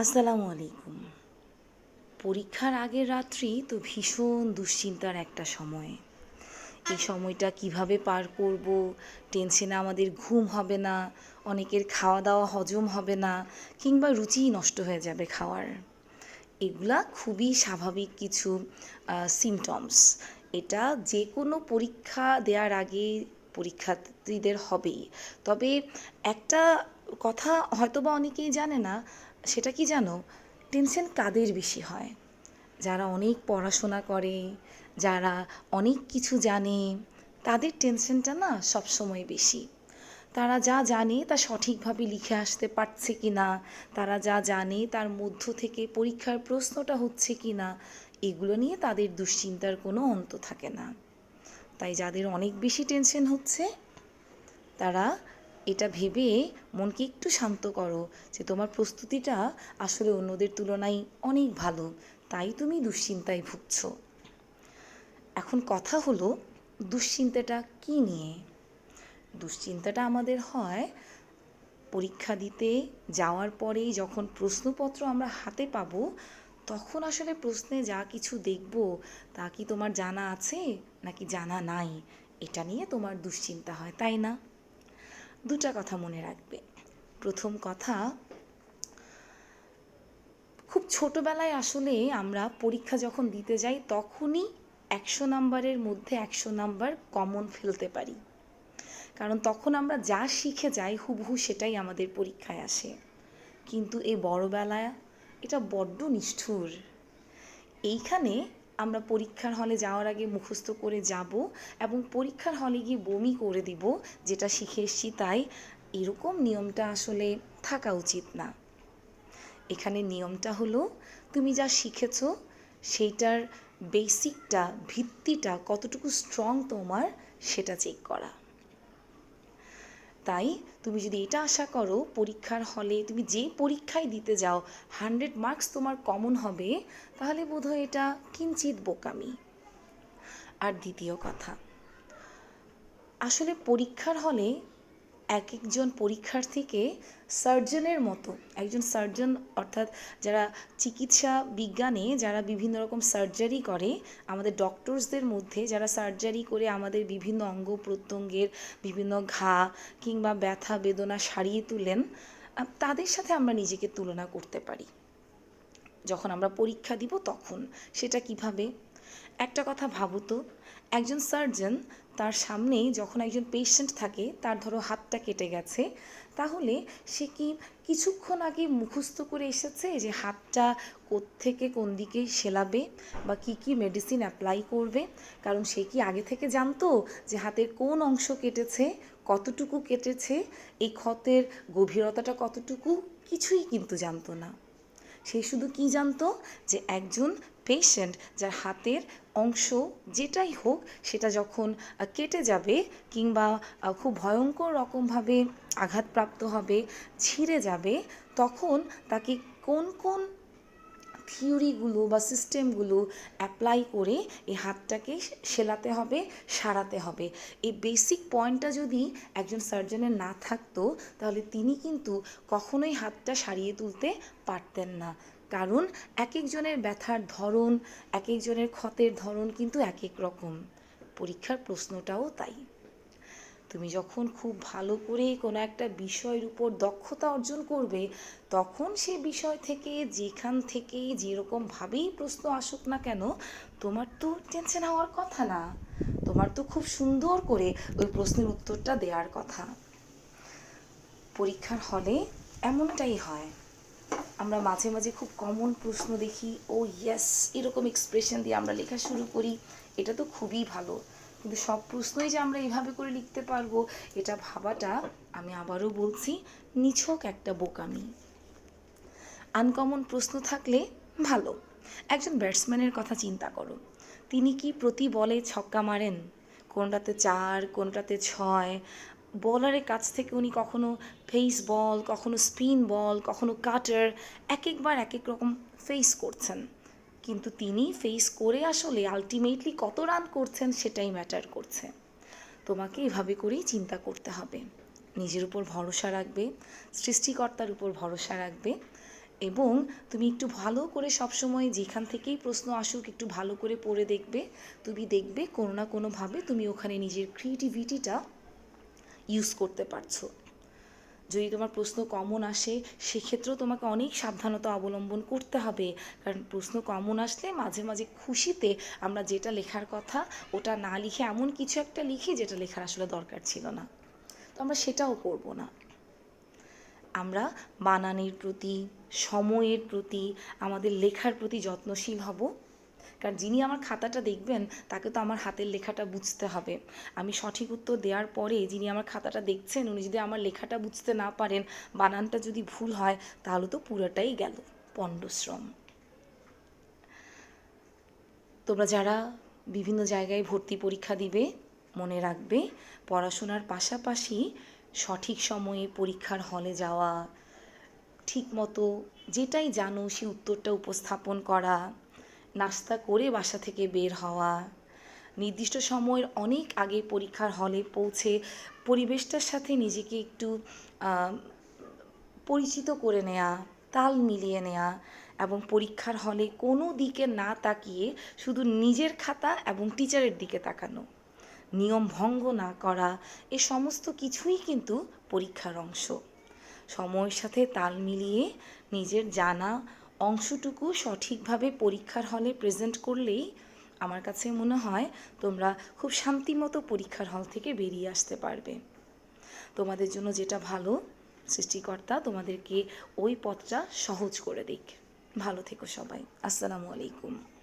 আসসালামু আলাইকুম। পরীক্ষার আগের রাত্রি তো ভীষণ দুশ্চিন্তার একটা সময়। এই সময়টা কীভাবে পার করব? টেনশনে আমাদের ঘুম হবে না, অনেকের খাওয়া দাওয়া হজম হবে না, কিংবা রুচিই নষ্ট হয়ে যাবে খাওয়ার। এগুলা খুবই স্বাভাবিক কিছু সিমটমস এটা যে কোনো পরীক্ষা দেওয়ার আগে পরীক্ষার্থীদের হবেই। তবে একটা কথা হয়তোবা অনেকেই জানে না সেটা কি জানো? টেনশন কাদের বেশি হয়? যারা অনেক পড়াশোনা করে, যারা অনেক কিছু জানে, তাদের টেনশনটা না সবসময় বেশি। তারা যা জানে তা সঠিকভাবে লিখে আসতে পারছে কি না? তারা যা জানে তার মধ্য থেকে পরীক্ষার প্রশ্নটা হচ্ছে কি না? এগুলো নিয়ে তাদের দুশ্চিন্তার কোনো অন্ত থাকে না। তাই যাদের অনেক বেশি টেনশন হচ্ছে, তারা এটা ভেবে মনকে একটু শান্ত করো যে তোমার প্রস্তুতিটা আসলে অন্যদের তুলনায় অনেক ভালো। তাই তুমি দুশ্চিন্তায় ভুগছ। এখন কথা হলো দুশ্চিন্তাটা কি নিয়ে? দুশ্চিন্তাটা আমাদের হয় পরীক্ষা দিতে যাওয়ার পরেই যখন প্রশ্নপত্র আমরা হাতে পাবো, তখন আসলে প্রশ্নে যা কিছু দেখব তা কি তোমার জানা আছে নাকি জানা নাই? এটা নিয়ে তোমার দুশ্চিন্তা হয়, তাই না? দুটা কথা মনে রাখবে। প্রথম কথা, খুব ছোটোবেলায় আসলে আমরা পরীক্ষা যখন দিতে যাই, তখনই একশো নাম্বারের মধ্যে একশো নাম্বার কমন ফেলতে পারি। কারণ তখন আমরা যা শিখে যাই, হুবহু সেটাই আমাদের পরীক্ষায় আসে। কিন্তু এই বড়বেলায় এটা বড্ড নিষ্ঠুর। এইখানে আমরা পরীক্ষার হলে যাওয়ার আগে মুখস্থ করে যাব এবং পরীক্ষার হলে গিয়ে বমি করে দিব, যেটা শিখে এসছি, তাই এরকম নিয়মটা আসলে থাকা উচিত না। এখানে নিয়মটা হলো, তুমি যা শিখেছ, সেইটার বেসিকটা ভিত্তিটা, কতটুকু স্ট্রং তোমার, সেটা চেক করা। তাই তুমি যদি এটা আশা করো, পরীক্ষার হলে তুমি যে পরীক্ষায় দিতে যাও হান্ড্রেড মার্কস তোমার কমন হবে, তাহলে বোধহয় এটা কিঞ্চিত বোকামি। আর দ্বিতীয় কথা, আসলে পরীক্ষার হলে এক একজন পরীক্ষার্থীকে সার্জনের মতো, একজন সার্জন অর্থাৎ যারা চিকিৎসা বিজ্ঞানে, যারা বিভিন্ন রকম সার্জারি করে, আমাদের ডক্টরসদের মধ্যে যারা সার্জারি করে আমাদের বিভিন্ন অঙ্গ প্রত্যঙ্গের বিভিন্ন ঘা কিংবা ব্যথা বেদনা সারিয়ে তুলেন তাদের সাথে আমরা নিজেকে তুলনা করতে পারি। যখন আমরা পরীক্ষা দিব তখন সেটা কীভাবে? একটা কথা ভাবো তো একজন সার্জন তার সামনেই যখন একজন পেশেন্ট থাকে, তার ধরো হাতটা কেটে গেছে, তাহলে সে কি কিছুক্ষণ আগে মুখস্থ করে এসেছে যে হাতটা থেকে কোন দিকে সেলাবে বা কি কি মেডিসিন অ্যাপ্লাই করবে? কারণ সে কি আগে থেকে জানতো যে হাতের কোন অংশ কেটেছে, কতটুকু কেটেছে এই ক্ষতের গভীরতাটা কতটুকু? কিছুই কিন্তু জানতো না। সে শুধু কি জানতো? যে একজন পেশেন্ট যার হাতের অংশ যেটাই হোক, সেটা যখন কেটে যাবে কিংবা খুব ভয়ঙ্কর রকমভাবে আঘাতপ্রাপ্ত হবে, ছিঁড়ে যাবে, তখন তাকে কোন কোন থিওরিগুলো বা সিস্টেমগুলো অ্যাপ্লাই করে এই হাতটাকে সেলাতে হবে, সারাতে হবে। এই বেসিক পয়েন্টটা যদি একজন সার্জনের না থাকতো, তাহলে তিনি কিন্তু কখনোই হাতটা সারিয়ে তুলতে পারতেন না। কারণ এক একজনের ব্যথার ধরন এক একজনের ক্ষতের ধরন কিন্তু এক এক রকম। পরীক্ষার প্রশ্নটাও তাই। তুমি যখন খুব ভালো করে কোনো একটা বিষয়ের উপর দক্ষতা অর্জন করবে, তখন সে বিষয় থেকে, যেখান থেকে যেরকমভাবেই প্রশ্ন আসুক না কেন, তোমার তো টেনশন হওয়ার কথা না। তোমার তো খুব সুন্দর করে ওই প্রশ্নের উত্তরটা দেওয়ার কথা। পরীক্ষার হলে এমনটাই হয়। আমরা মাঝে মাঝে খুব কমন প্রশ্ন দেখি, ও ইয়েস এরকম এক্সপ্রেশন দিয়ে আমরা লেখা শুরু করি। এটা তো খুবই ভালো। কিন্তু সব প্রশ্নই যে আমরা এভাবে করে লিখতে পারব, এটা ভাবাটা আমি আবারও বলছি, নিছক একটা বোকামি। আনকমন প্রশ্ন থাকলে ভালো। একজন ব্যাটসম্যানের কথা চিন্তা করো। তিনি কি প্রতি বলে ছক্কা মারেন? কোনটাতে চার, কোনটাতে ছয়? বলারের কাছ থেকে উনি কখনো ফেস বল কখনো স্পিন বল কখনো কাটার এক একবার এক এক রকম ফেস করছেন। কিন্তু তিনি ফেস করে আসলে আলটিমেটলি কত রান করছেন সেটাই ম্যাটার করছে। তোমাকে এভাবে করেই চিন্তা করতে হবে। নিজের উপর ভরসা রাখবে, সৃষ্টিকর্তার উপর ভরসা রাখবে এবং তুমি একটু ভালো করে সবসময় যেখান থেকেই প্রশ্ন আসুক, একটু ভালো করে পড়ে দেখবে। তুমি দেখবে কোনো না কোনোভাবে তুমি ওখানে নিজের ক্রিয়েটিভিটিটা ইউজ করতে পারছ। যদি তোমার প্রশ্ন কমন আসে, সেক্ষেত্রেও তোমাকে অনেক সাবধানতা অবলম্বন করতে হবে। কারণ প্রশ্ন কমন আসলে মাঝে মাঝে খুশিতে আমরা যেটা লেখার কথা, ওটা না লিখে এমন কিছু একটা লিখি যেটা লেখার আসলে দরকার ছিল না। তো আমরা সেটাও করব না। আমরা বানানের প্রতি, সময়ের প্রতি, আমাদের লেখার প্রতি যত্নশীল হব। কারণ যিনি আমার খাতাটা দেখবেন, তাকে তো আমার হাতের লেখাটা বুঝতে হবে। আমি সঠিক উত্তর দেওয়ার পরে যিনি আমার খাতাটা দেখছেন, উনি যদি আমার লেখাটা বুঝতে না পারেন, বানানটা যদি ভুল হয়, তাহলে তো পুরোটাই গেল, পণ্ডশ্রম। তোমরা যারা বিভিন্ন জায়গায় ভর্তি পরীক্ষা দিবে, মনে রাখবে, পড়াশোনার পাশাপাশি সঠিক সময়ে পরীক্ষার হলে যাওয়া, ঠিকমতো যেটাই জানো, সে উত্তরটা উপস্থাপন করা নাস্তা করে বাসা থেকে বের হওয়া। নির্দিষ্ট সময়ের অনেক আগে পরীক্ষার হলে পৌঁছে পরিবেশটার সাথে নিজেকে একটু পরিচিত করে নেওয়া তাল মিলিয়ে নেওয়া এবং পরীক্ষার হলে কোনো দিকে না তাকিয়ে শুধু নিজের খাতা এবং টিচারের দিকে তাকানো। নিয়ম ভঙ্গ না করা, এ সমস্ত কিছুই কিন্তু পরীক্ষার অংশ। সময়ের সাথে তাল মিলিয়ে নিজের জানা অংশটুকু সঠিকভাবে পরীক্ষার হলে প্রেজেন্ট করলেই আমার কাছে মনে হয় তোমরা খুব শান্তিমতো পরীক্ষার হল থেকে বেরিয়ে আসতে পারবে। তোমাদের জন্য যেটা ভালো, সৃষ্টিকর্তা তোমাদেরকে ওই পথটা সহজ করে দিক। ভালো থেকো সবাই। আসসালামু আলাইকুম।